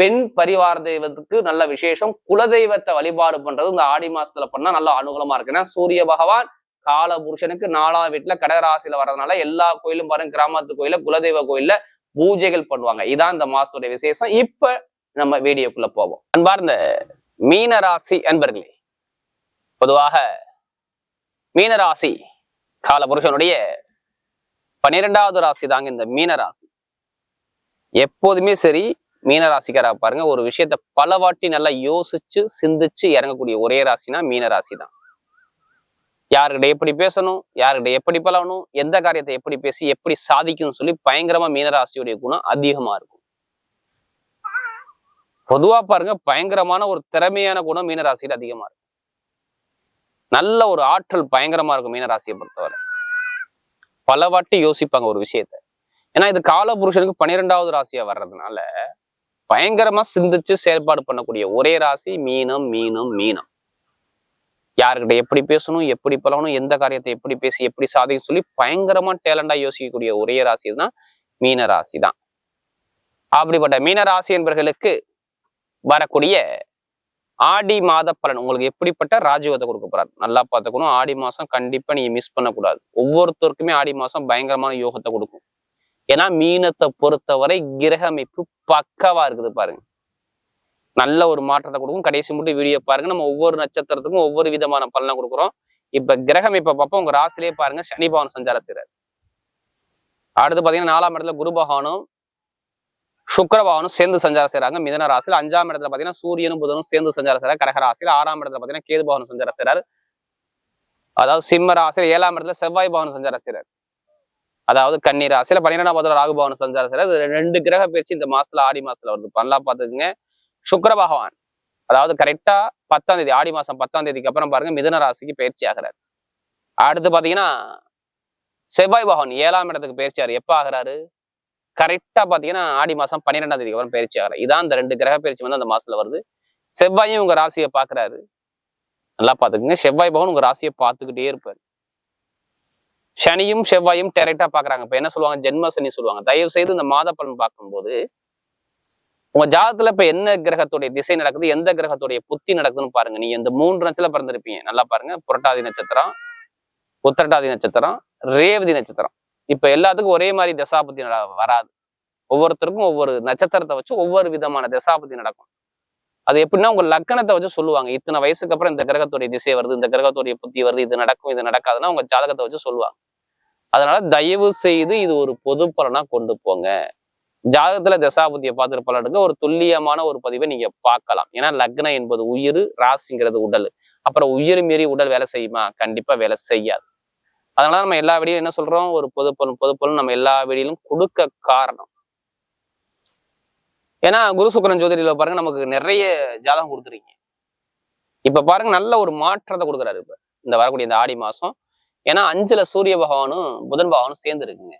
பெண் பரிவார தெய்வத்துக்கு நல்ல விசேஷம். குலதெய்வத்தை வழிபாடு பண்றது இந்த ஆடி மாசத்துல பண்ணா நல்ல அனுகூலமா இருக்கு. ஏன்னா சூரிய பகவான் கால புருஷனுக்கு நாலாம் வீட்டுல கடகராசியில வர்றதுனால எல்லா கோயிலும் பாருங்க கிராமத்து கோயில குலதெய்வ கோயில்ல பூஜைகள் பண்ணுவாங்க. இதான் இந்த மாசத்துடைய விசேஷம். இப்ப நம்ம வீடியோக்குள்ள போவோம். அன்பார்ந்த மீனராசி அன்பர்களே பொதுவாக மீனராசி கால புருஷனுடைய பன்னிரெண்டாவது ராசி தாங்க இந்த மீனராசி. எப்போதுமே சரி மீனராசிக்காரா பாருங்க. ஒரு விஷயத்த பல வாட்டி நல்லா யோசிச்சு சிந்திச்சு இறங்கக்கூடிய ஒரே ராசினா மீனராசி தான் யாருக்கிட்ட எப்படி பேசணும் யாருக்கிட்ட எப்படி பழகணும் எந்த காரியத்தை எப்படி பேசி எப்படி சாதிக்கணும்னு சொல்லி பயங்கரமா மீனராசியுடைய குணம் அதிகமா இருக்கும். பொதுவா பாருங்க பயங்கரமான ஒரு திறமையான குணம் மீனராசியில அதிகமா இருக்கும். நல்ல ஒரு ஆற்றல் பயங்கரமா இருக்கும் மீனராசியை பொறுத்தவரை. பல வாட்டி யோசிப்பாங்க ஒரு விஷயத்த. ஏன்னா இது காலபுருஷனுக்கு பன்னிரெண்டாவது ராசியா வர்றதுனால பயங்கரமா சிந்திச்சு செயல்பாடு பண்ணக்கூடிய ஒரே ராசி மீனம் மீனம் மீனம். யாருக்கிட்ட எப்படி பேசணும் எப்படி பழகணும் எந்த காரியத்தை எப்படி பேசி எப்படி சாதிக்கும் சொல்லி பயங்கரமா டேலண்டா யோசிக்கக்கூடிய ஒரே ராசி தான் மீன ராசி தான். அப்படிப்பட்ட மீன ராசி என்பவர்களுக்கு வரக்கூடிய ஆடி மாத பலன் உங்களுக்கு எப்படிப்பட்ட ராஜயோகத்தை கொடுக்க போறாரு? நல்லா பார்த்துக்கணும். ஆடி மாசம் கண்டிப்பா நீங்க மிஸ் பண்ணக்கூடாது. ஒவ்வொருத்தருக்குமே ஆடி மாசம் பயங்கரமான யோகத்தை கொடுக்கும். ஏன்னா மீனத்தை பொறுத்தவரை கிரக அமைப்பு பக்கவா இருக்குது பாருங்க. நல்ல ஒரு மாற்றத்தை கொடுக்கும். கடைசி மட்டும் வீடியோ பாருங்க. நம்ம ஒவ்வொரு நட்சத்திரத்துக்கும் ஒவ்வொரு விதமான பலனை கொடுக்குறோம். இப்ப கிரக அமைப்பை பார்ப்போம். உங்க ராசிலேயே பாருங்க. சனி பவன் சஞ்சார செய்றாரு. அடுத்து பாத்தீங்கன்னா நாலாம் இடத்துல குரு பகவானும் சுக்கரபவனும் சேர்ந்து சஞ்சாரம் செய்யறாங்க மிதன ராசியில் அஞ்சாம் இடத்துல பாத்தீங்கன்னா சூரியனும் புதனும் சேர்ந்து சஞ்சாரம் செய்யறாரு கடக ராசியில் ஆறாம் இடத்துல பாத்தீங்கன்னா கேது பவனும் சஞ்சாரம் செய்யறாரு அதாவது சிம்ம ராசியில் ஏழாம் இடத்துல செவ்வாய் பவனும் சஞ்சாரம் செய்யறாரு அதாவது கன்னி ராசியில பன்னிரெண்டாம் பதத்துல ராகுபவன் பவன் ரெண்டு கிரக பயிற்சி இந்த மாசத்துல ஆடி மாசத்துல வருது. நல்லா பாத்துக்குங்க சுக்கர பகவான். அதாவது கரெக்டா பத்தாம் தேதி ஆடி மாசம் பத்தாம் தேதிக்கு அப்புறம் பாருங்க மிதன ராசிக்கு பயிற்சி ஆகிறாரு. அடுத்து பாத்தீங்கன்னா செவ்வாய் பகவான் ஏழாம் இடத்துக்கு பயிற்சி எப்ப ஆகிறாரு? கரெக்டா பாத்தீங்கன்னா ஆடி மாசம் பன்னிரெண்டாம் தேதிக்கு அப்புறம் பயிற்சி ஆகிறார். இதான் இந்த ரெண்டு கிரக பயிற்சி வந்து அந்த மாசத்துல வருது. செவ்வாயும் உங்க ராசியை பாக்குறாரு நல்லா பாத்துக்குங்க. செவ்வாய் பகவான் உங்க ராசியை பார்த்துக்கிட்டே இருப்பாரு. சனியும் செவ்வாயும் டைரக்டா பாக்குறாங்க. இப்ப என்ன சொல்லுவாங்க? ஜென்ம சனி சொல்லுவாங்க. தயவு செய்து இந்த மாத பலன் பார்க்கும்போது உங்க ஜாதத்துல இப்ப என்ன கிரகத்துடைய திசை நடக்குது எந்த கிரகத்துடைய புத்தி நடக்குதுன்னு பாருங்க. நீங்க இந்த மூன்று நட்சத்திரம் பிறந்திருப்பீங்க. நல்லா பாருங்க. புரட்டாதி நட்சத்திரம் உத்திரட்டாதி நட்சத்திரம் ரேவதி நட்சத்திரம். இப்ப எல்லாத்துக்கும் ஒரே மாதிரி தசாபுத்தி நட வராது. ஒவ்வொருத்தருக்கும் ஒவ்வொரு நட்சத்திரத்தை வச்சு ஒவ்வொரு விதமான தசாபதி நடக்கும். அது எப்படின்னா உங்க லக்கணத்தை வச்சு சொல்லுவாங்க. இத்தனை வயசுக்கு அப்புறம் இந்த கிரகத்துடைய திசை வருது இந்த கிரகத்துடைய புத்தி வருது இது நடக்கும் இது நடக்காதுன்னா உங்க ஜாதகத்தை வச்சு சொல்லுவாங்க. அதனால தயவு செய்து இது ஒரு பொது பலனா கொண்டு போங்க. ஜாதகத்துல தசாபதியை பார்த்துட்டு பலனுக்கு ஒரு துல்லியமான ஒரு பதிவை நீங்க பார்க்கலாம். ஏன்னா லக்னம் என்பது உயிர் ராசிங்கிறது உடல். அப்புறம் உயிர் மீறி உடல் வேலை செய்யுமா? கண்டிப்பா வேலை செய்யாது. அதனால நம்ம எல்லா வீடியும் என்ன சொல்றோம்? ஒரு பொது பலன் பொது பலன் நம்ம எல்லா வீடியிலும் கொடுக்க காரணம். ஏன்னா குரு சுக்கரன் ஜோதிடியில பாருங்க நமக்கு நிறைய ஜாதகம் கொடுத்துருக்கீங்க. இப்ப பாருங்க நல்ல ஒரு மாற்றத்தை கொடுக்குறாரு இப்ப. இந்த வரக்கூடிய இந்த ஆடி மாசம் ஏன்னா அஞ்சுல சூரிய பகவானும் புதன் பகவானும் சேர்ந்து இருக்குங்க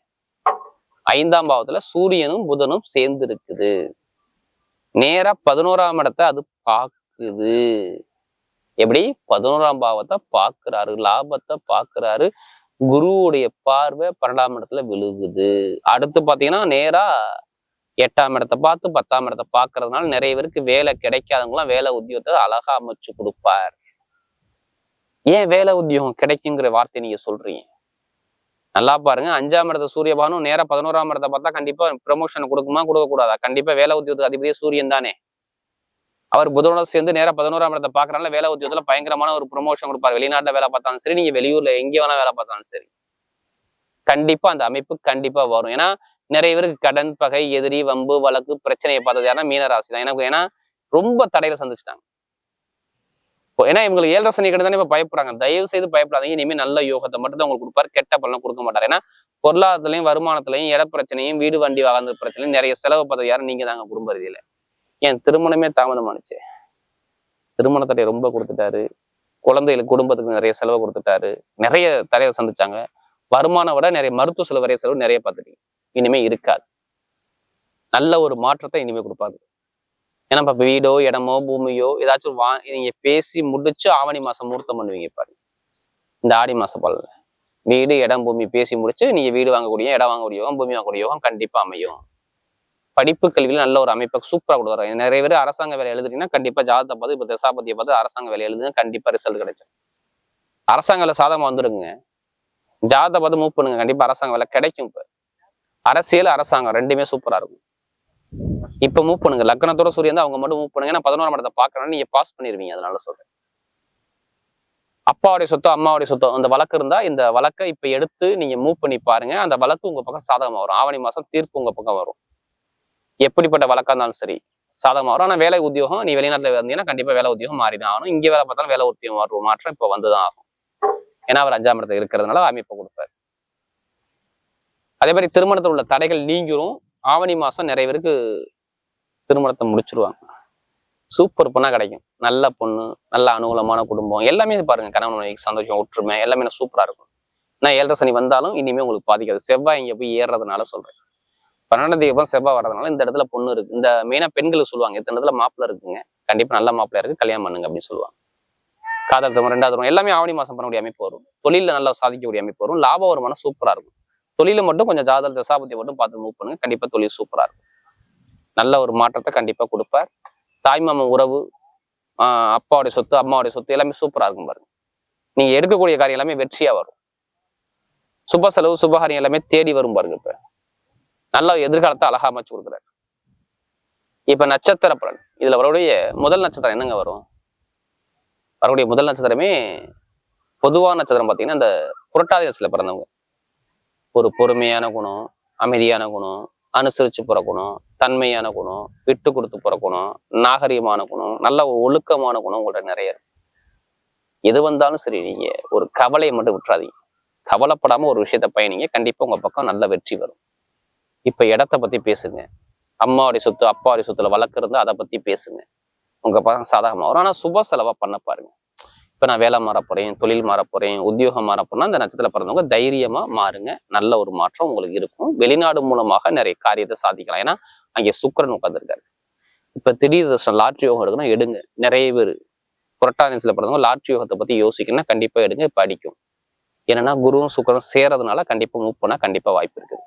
ஐந்தாம் பாவத்துல சூரியனும் புதனும் சேர்ந்து இருக்குது நேரா பதினோராம் இடத்தை அது பாக்குது எப்படி? பதினோராம் பாவத்தை பாக்குறாரு லாபத்தை பாக்குறாரு குருவுடைய பார்வை பன்னெண்டாம் இடத்துல விழுகுது. அடுத்து பாத்தீங்கன்னா நேரா எட்டாம் இடத்தை பார்த்து பத்தாம் இடத்தை பார்க்கறதுனால நிறைய பேருக்கு வேலை கிடைக்காதவங்களாம் வேலை உத்தியோகத்தை அழகா அமைச்சு கொடுப்பார். ஏன் வேலை உத்தியோகம் கிடைக்குங்கிற வார்த்தை நீங்க சொல்றீங்க? நல்லா பாருங்க. அஞ்சாம் இடத்த சூரியபானும் நேரம் பதினோராம் இடத்தை பார்த்தா கண்டிப்பா ப்ரமோஷன் கொடுக்குமா கொடுக்க கூடாதா கண்டிப்பா வேலை உத்தியோகத்துக்கு அதிபதியே சூரியன் தானே. அவர் புதனோட சேர்ந்து நேரம் பதினோராம் இடத்தை பாக்குறதுனால வேலை உத்தியோகத்துல பயங்கரமான ஒரு ப்ரொமோஷன் கொடுப்பாரு. வெளிநாட்டுல வேலை பார்த்தாலும் சரி நீங்க வெளியூர்ல எங்க வேணா வேலை பார்த்தாலும் சரி. கண்டிப்பா அந்த அமைப்பு கண்டிப்பா வரும். ஏன்னா நிறைய பேருக்கு கடன் பகை எதிரி வம்பு வழக்கு பிரச்சனையை பார்த்தது யாருன்னா மீனராசி தான் எனக்கு ஏன்னா ரொம்ப தடையில சந்திச்சிட்டாங்க. ஏன்னா இவங்களுக்கு ஏழரை சனி கிட்ட இப்ப பயப்படுறாங்க. தயவு செய்து பயப்படாதீங்க. இனிமே நல்ல யோகத்தை மட்டும் தான் உங்களுக்கு கொடுப்பாரு. கெட்ட பலன் கொடுக்க மாட்டார். ஏன்னா பொருளாதாரத்திலையும் வருமானத்திலையும் இட பிரச்சனையும் வீடு வண்டி வாங்குற பிரச்சனையும் நிறைய செலவு பார்த்தது யாரும் நீங்க தாங்க குடும்ப ரீதியில. ஏன் திருமணமே தாமதமானுச்சு திருமண தடையை ரொம்ப கொடுத்துட்டாரு. குழந்தைகளுக்கு குடும்பத்துக்கு நிறைய செலவு கொடுத்துட்டாரு. நிறைய தடையை சந்திச்சாங்க. வருமானம் விட நிறைய மருத்துவ செலவு வரைய செலவு நிறைய பார்த்துட்டீங்க. இனிமே இருக்காது. நல்ல ஒரு மாற்றத்தை இனிமே கொடுப்பாரு. ஏன்னா இப்போ வீடோ இடமோ பூமியோ ஏதாச்சும் வா நீங்க பேசி முடிச்சு ஆவணி மாசம் முகூர்த்தம் பண்ணுவீங்க பாருங்க இந்த ஆடி மாச பலன்ல வீடு இடம் பூமி பேசி முடிச்சு நீங்க வீடு வாங்கக்கூடிய இடம் வாங்கக்கூடிய யோகம் பூமி வாங்கக்கூடிய யோகம் கண்டிப்பா அமையும். படிப்பு கல்வியில் நல்ல ஒரு அமைப்பை சூப்பராக கொடுக்குறாங்க நிறைய பேர் அரசாங்க வேலை எழுதுறீங்கன்னா கண்டிப்பா ஜாதகத்தை பார்த்து இப்போ தசாபதியை பார்த்து அரசாங்க வேலை எழுதுங்க கண்டிப்பா ரிசல்ட் கிடைக்கும் அரசாங்க வேலை வந்துருங்க. ஜாதகத்தை பார்த்து மூவ் பண்ணுங்க. கண்டிப்பா அரசாங்க வேலை கிடைக்கும் இப்போ. அரசியல் அரசாங்கம் ரெண்டுமே சூப்பரா இருக்கும். இப்ப மூவ் பண்ணுங்க. லக்னத்தோட சூரியன் தான் அவங்க மட்டும் மூவ் பண்ணுங்க. ஏன்னா பதினோராம் இடத்தை பாக்குறேன்னு நீங்க பாஸ் பண்ணிருவீங்க. அதனால சொல்றேன். அப்பாவுடைய சொத்தோ அம்மாவுடைய சொத்தோ அந்த வழக்கு இருந்தா இந்த வழக்கை இப்ப எடுத்து நீங்க மூவ் பண்ணி பாருங்க. அந்த வழக்கு உங்க பக்கம் சாதகமா வரும். ஆவணி மாசம் தீர்ப்பு உங்க பக்கம் வரும். எப்படிப்பட்ட வழக்கா இருந்தாலும் சரி சாதகமா வரும். ஆனா வேலை உத்தியோகம் நீ வெளிநாட்டுல இருந்தீங்கன்னா கண்டிப்பா வேலை உத்தியோகம் மாறிதான் ஆகணும். இங்க வேலை பார்த்தாலும் வேலை உத்தியோகம் வரும் மாற்றம் இப்ப வந்துதான் ஆகும். ஏன்னா அவர் அஞ்சாம் இடத்துல இருக்கிறதுனால அமைப்பை கொடுப்பாரு. அதே மாதிரி திருமணத்தில் உள்ள தடைகள் நீங்கிரும். ஆவணி மாசம் நிறைய பேருக்கு திருமணத்தை முடிச்சிருவாங்க. சூப்பர் பொண்ணா கிடைக்கும். நல்ல பொண்ணு நல்ல அனுகூலமான குடும்பம். எல்லாமே பாருங்க கணவன் மனைவிக்கு சந்தோஷம் ஒற்றுமை எல்லாமே சூப்பராக இருக்கும். நான் ஏழரை சனி வந்தாலும் இனிமே உங்களுக்கு பாதிக்காது. செவ்வாய் இங்கே போய் ஏறுறதுனால சொல்றேன். பன்னெண்டாம் தேதி அப்புறம் செவ்வாய் வர்றதுனால இந்த இடத்துல பொண்ணு இருக்கு. இந்த மெயினா பெண்களுக்கு சொல்லுவாங்க இத்தனை இடத்துல மாப்பிள்ள இருக்குங்க. கண்டிப்பாக நல்ல மாப்பிள்ள இருக்கு கல்யாணம் பண்ணுங்க அப்படின்னு சொல்லுவாங்க. காதல் திருமணம் ரெண்டாவது திருமணம் எல்லாமே ஆவணி மாசம் பண்ணக்கூடிய அமைப்பு வரும். தொழில நல்லா சாதிக்கக்கூடிய அமைப்பு வரும். லாப வருமானம் சூப்பரா இருக்கும். தொழில மட்டும் கொஞ்சம் ஜாதல் தசாபதி மட்டும் பார்த்து மூவ் பண்ணுங்க. கண்டிப்பா தொழில் சூப்பரா இருக்கும். நல்ல ஒரு மாற்றத்தை கண்டிப்பா கொடுப்பார். தாய்மாமன் உறவு ஆஹ் அப்பாவுடைய சொத்து அம்மாவுடைய சொத்து எல்லாமே சூப்பரா இருக்கும் பாருங்க. நீங்க எடுக்கக்கூடிய காரியம் எல்லாமே வெற்றியா வரும். சுப செலவு சுபகாரியம் எல்லாமே தேடி வரும் பாருங்க இப்ப. நல்ல எதிர்காலத்தை அழகா அமைச்சு கொடுக்குறாரு. இப்ப நட்சத்திர பலன். இதுல வரக்கூடிய முதல் நட்சத்திரம் என்னங்க வரும்? வரக்கூடிய முதல் நட்சத்திரமே பொதுவான நட்சத்திரம் பார்த்தீங்கன்னா இந்த புரட்டாதி நட்சத்திரத்துல பிறந்தவங்க. ஒரு பொறுமையான குணம் அமைதியான குணம் அனுசரிச்சு பிறக்கணும் குணம் தன்மையான குணம் விட்டு கொடுத்து பிறக்கணும் குணம் நாகரிகமான குணம் நல்ல ஒரு ஒழுக்கமான குணம் உங்கள்ட்ட நிறைய இருக்கு. எது வந்தாலும் சரி நீங்க ஒரு கவலையை மட்டும் விட்டுறாதீங்க. கவலைப்படாம ஒரு விஷயத்த பயணிங்க. கண்டிப்பா உங்க பக்கம் நல்ல வெற்றி வரும். இப்ப இடத்த பத்தி பேசுங்க. அம்மாவுடைய சொத்து அப்பாவுடைய சொத்துல வழக்கு இருந்தால் அதை பத்தி பேசுங்க. உங்க பக்கம் சாதகமாக வரும். ஆனா சுப செலவா பண்ண பாருங்க. இப்ப நான் வேலை மாற போறேன் தொழில் மாற போறேன் உத்தியோகம் மாற போறேன்னா அந்த நட்சத்திரத்துல பிறந்தவங்க தைரியமா மாறுங்க. நல்ல ஒரு மாற்றம் உங்களுக்கு இருக்கும். வெளிநாடு மூலமாக நிறைய காரியத்தை சாதிக்கலாம். ஏன்னா அங்கே சுக்கிரன் உட்காந்துருக்காரு இப்ப திடீர் தர்ஷனம் லாட்ரி யோகம் எடுக்கணும் எடுங்க. நிறைய பேர். புரட்டானியத்துல பிறந்தவங்க லாட்ரி யோகத்தை பத்தி யோசிக்கணும்னா கண்டிப்பா எடுங்க படிக்கும் அடிக்கும். என்னன்னா குருவும் சுக்கிரனும் சேரதுனால கண்டிப்பா மூவ் பண்ணால் கண்டிப்பா வாய்ப்பு இருக்குது.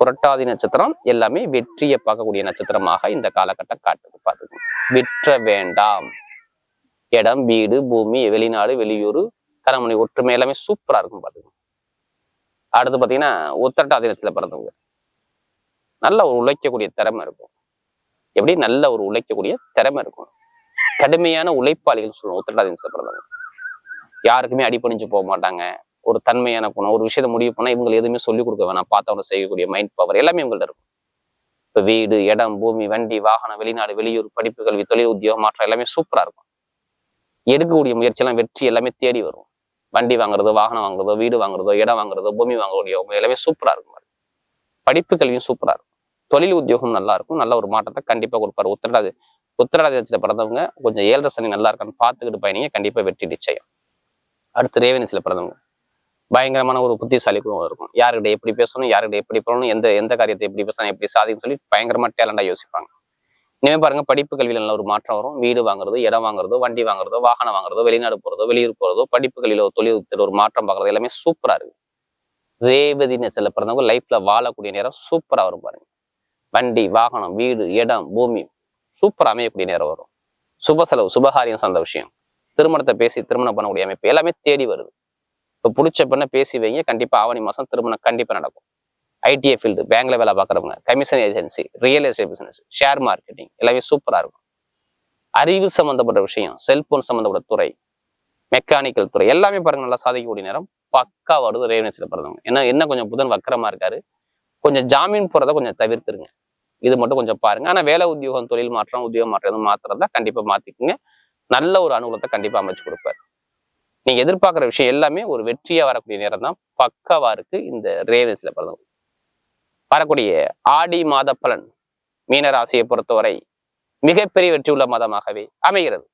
புரட்டாதி நட்சத்திரம் எல்லாமே வெற்றியை பார்க்கக்கூடிய நட்சத்திரமாக இந்த காலகட்டம் காட்டுது. பார்த்துக்கணும் விற்ற வேண்டாம். இடம் வீடு பூமி வெளிநாடு வெளியூர் கரமணி ஒற்றுமை எல்லாமே சூப்பரா இருக்கும் பார்த்துக்கோங்க அடுத்து பார்த்தீங்கன்னா உத்தரட்டாதீனத்தில் பிறந்தவங்க. நல்ல ஒரு உழைக்கக்கூடிய திறமை இருக்கும். எப்படி? நல்ல ஒரு உழைக்கக்கூடிய திறமை இருக்கும். கடுமையான உழைப்பாளிகள் சொல்லுவோம் உத்தரட்டாதீனத்தில் பிறந்தவங்க. யாருக்குமே அடிபணிஞ்சு போக மாட்டாங்க. ஒரு தன்மையான குணம் ஒரு விஷயத்த முடிவு பண்ணா இவங்களை எதுவுமே சொல்லிக் கொடுக்க வேணாம். பார்த்தவங்க செய்யக்கூடிய மைண்ட் பவர் எல்லாமே இவங்கள்ட்ட இருக்கும். இப்போ வீடு இடம் பூமி வண்டி வாகனம் வெளிநாடு வெளியூர் படிப்பு கல்வி தொழில் உத்தியோகம் மாற்றம் எல்லாமே சூப்பரா இருக்கும். எடுக்கக்கூடிய முயற்சியெல்லாம் வெற்றி எல்லாமே தேடி வரும். வண்டி வாங்குறதோ வாகனம் வாங்குறதோ வீடு வாங்குறதோ இடம் வாங்குறதோ பூமி வாங்கக்கூடிய எல்லாமே சூப்பரா இருக்கும். படிப்பு கல்வியும் சூப்பரா இருக்கும். தொழில் உத்தியோகம் நல்லா இருக்கும். நல்ல ஒரு மாற்றத்தை கண்டிப்பா கொடுப்பாரு. உத்திரடாதி உத்திரடாதி பிறந்தவங்க கொஞ்சம் ஏழரை சனி நல்லா இருக்கான்னு பார்த்துக்கிட்டு பயணிங்க. கண்டிப்பா வெற்றி நிச்சயம். அடுத்து ரேவனிசில பிறந்தவங்க. பயங்கரமான ஒரு புத்திசாலி குணம் இருக்கும். யாருக்கிட்ட எப்படி பேசணும் யாருக்கிட்ட எப்படி பண்ணணும் எந்த எந்த காரியத்தை எப்படி பேசணும் எப்படி சாதின்னு சொல்லி பயங்கரமா டேலண்டா யோசிப்பாங்க. இனிமே பாருங்க படிப்பு கல்வியில் நல்ல ஒரு மாற்றம் வரும். வீடு வாங்குறதோ இடம் வாங்குறதோ வண்டி வாங்குறதோ வாகனம் வாங்குறதோ வெளிநாடு போறதோ வெளியூர் போறதோ படிப்பு கல்வியில் ஒரு தொழில் ஒரு மாற்றம் பார்க்கறது எல்லாமே சூப்பரா இருக்கு. ரேவதி நெச்சல பிறந்தவங்க லைஃப்ல வாழக்கூடிய நேரம் சூப்பரா வரும் பாருங்க. வண்டி வாகனம் வீடு இடம் பூமி சூப்பரா அமையக்கூடிய நேரம் வரும். சுப செலவு சுபகாரியம் சார்ந்த விஷயம். திருமணத்தை பேசி திருமணம் பண்ணக்கூடிய அமைப்பு எல்லாமே தேடி வருது. இப்போ பிடிச்ச பெண்ணை பேசி வைங்க கண்டிப்பா ஆவணி மாசம் திருமணம் கண்டிப்பா நடக்கும். ஐடிஐ ஃபீல்டு பேங்க்ல வேலை பார்க்குறவங்க commission agency real estate business share marketing எல்லாமே சூப்பராக இருக்கும். அறிவு சம்மந்தப்பட்ட விஷயம் செல்போன் சம்மந்தப்பட்ட துறை மெக்கானிக்கல் துறை எல்லாமே பாருங்க நல்லா சாதிக்கக்கூடிய நேரம். பக்கா வருது ரேவனஸில் பிறந்தவங்க. ஏன்னா என்ன கொஞ்சம் புதன் வக்கரமாக இருக்காரு கொஞ்சம் ஜாமீன் போகிறத கொஞ்சம் தவிர்த்துருங்க. இது மட்டும் கொஞ்சம் பாருங்க. ஆனால் வேலை உத்தியோகம் தொழில் மாற்றம் உத்தியோகம் மாற்றம் எதுவும் மாத்திரதா கண்டிப்பாக மாற்றிக்குங்க நல்ல ஒரு அனுகூலத்தை கண்டிப்பாக அமைச்சு கொடுப்பாரு. நீங்க எதிர்பார்க்குற விஷயம் எல்லாமே ஒரு வெற்றியாக வரக்கூடிய நேரம் தான் பக்காவாக இருக்கு இந்த ரேவன்ஸில் பிறந்தவங்க. வரக்கூடிய ஆடி மாத பலன் மீனராசியை பொறுத்தவரை மிகப்பெரிய வெற்றி உள்ள மாதமாகவே அமைகிறது.